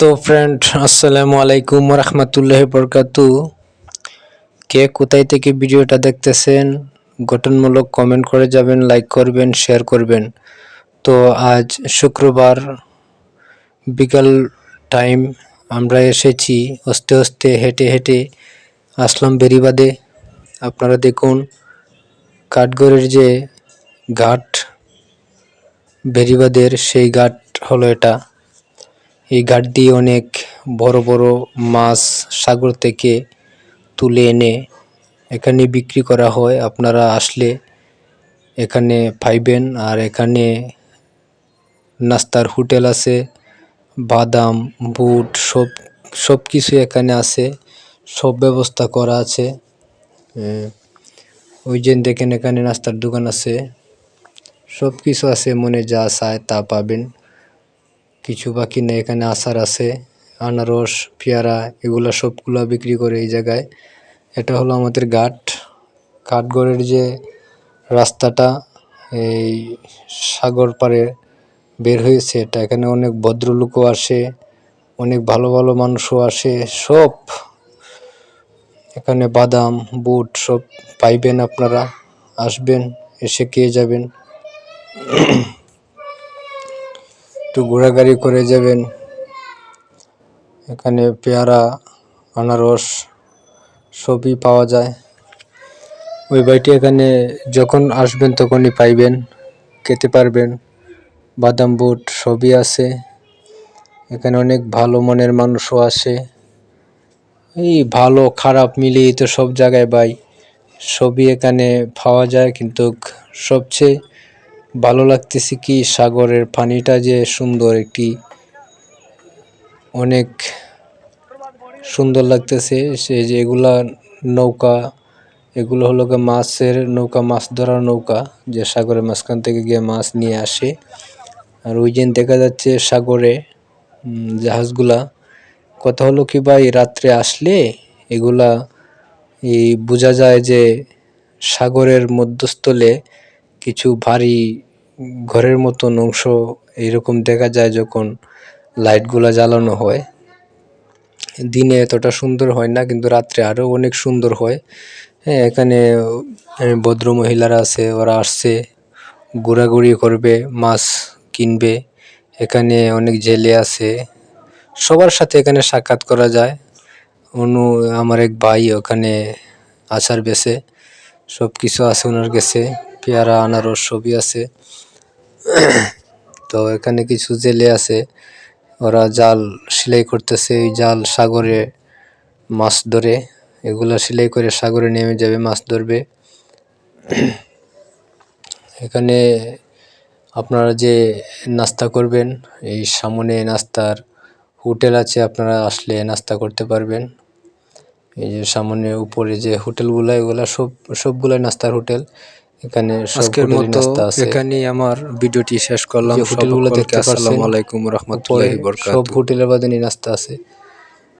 তো ফ্রেন্ড আসসালামু আলাইকুম রহমতুল্লাহ বরকাতু কে কোথায় থেকে ভিডিওটা দেখতেছেন, গঠনমূলক কমেন্ট করে যাবেন লাইক করবেন শেয়ার করবেন। তো আজ শুক্রবার বিকাল টাইম আমরা এসেছি, আস্তে আস্তে হেঁটে হেঁটে আসলাম বেরিবাদে আপনারা দেখুন, কাঠগড়ের যে ঘাট বেরিবাদের সেই ঘাট হলো এটা। এই ঘাট দিয়ে অনেক বড় বড় মাছ সাগর থেকে তুলে এনে এখানে বিক্রি করা হয়। আপনারা আসলে এখানে পাইবেন আর এখানে নাস্তার হোটেল আছে, বাদাম, বুট, সব সব কিছু এখানে আছে, সব ব্যবস্থা করা আছে। ওই যে দেখেন এখানে নাস্তার দোকান আছে, সব কিছু আছে, মনে যা চায় তা পাবেন। কিছু বাকি নেই, এখানে আচার আছে, আনারস, পেয়ারা, এগুলা সবগুলা বিক্রি করে এই জায়গায়। এটা হলো আমাদের ঘাট। কাঠগড়ের যে রাস্তাটা, এই সাগর পাড়ে বের হয়েছে, এটা এখানে অনেক ভদ্রলোকও আসে, অনেক ভালো ভালো মানুষও আসে, সব। এখানে বাদাম, বুট সব পাইবেন আপনারা, আসবেন, এসে খেয়ে যাবেন। একটু ঘোরাঘুরি করে যাবেন। এখানে পেয়ারা, আনারস সবই পাওয়া যায়। ওই বাড়িটি এখানে যখন আসবেন তখনই পাইবেন, খেতে পারবেন। বাদাম বুট সবই আছে। এখানে অনেক ভালো মনের মানুষও আসে এই ভালো, খারাপ মিলিয়ে তো সব জায়গায় ভাই সবই এখানে পাওয়া যায়, কিন্তু সবচেয়ে ভালো লাগতেছে কি সাগরের পানিটা যে সুন্দর একটি, অনেক সুন্দর লাগতেছে। সে যে এগুলা নৌকা, এগুলো হলো গিয়ে মাছের নৌকা, মাছ ধরার নৌকা, যে সাগরের মাঝখান থেকে গিয়ে মাছ নিয়ে আসে। আর ওই যে দেখা যাচ্ছে সাগরে জাহাজগুলা, কথা হলো কি ভাই, রাত্রে আসলে এগুলা এই বোঝা যায় যে সাগরের মধ্যস্থলে কিছু ভারী ঘরের মতন অংশ এরকম দেখা যায় যখন লাইটগুলা জ্বালানো হয়। দিনে এতটা সুন্দর হয় না, কিন্তু রাত্রে আরও অনেক সুন্দর হয়। হ্যাঁ এখানে ভদ্র মহিলারা আছে, ওরা আসছে, ঘোরাঘুরি করবে, মাছ কিনবে। এখানে অনেক জেলে আছে। সবার সাথে এখানে সাক্ষাৎ করা যায়। অনু, আমার এক ভাই ওখানে আচার বেছে সব কিছু আছে ওনার কাছে, পেয়ারা, আনারস সবই আছে। তো এখানে কিছু জেলে আছে। ওরা জাল সেলাই করতেছে, এই জাল সাগরে মাছ ধরে। এগুলা সেলাই করে সাগরে নেমে যাবে, মাছ ধরবে। এখানে আপনারা যে নাস্তা করবেন, এই সামনে নাস্তার হোটেল আছে, আপনারা আসলে নাস্তা করতে পারবেন। এই যে সামনে উপরে যে হোটেলগুলো, এগুলা সব, সবগুলাই নাস্তার হোটেল। এখানে আজকের মতো এখানেই আমার ভিডিওটি শেষ করলাম। হোটেলগুলো দেখতে আসসালামু আলাইকুম রহমতুল্লাহি বরকাতুহু সব হোটেলের বাদে নাস্তা আছে।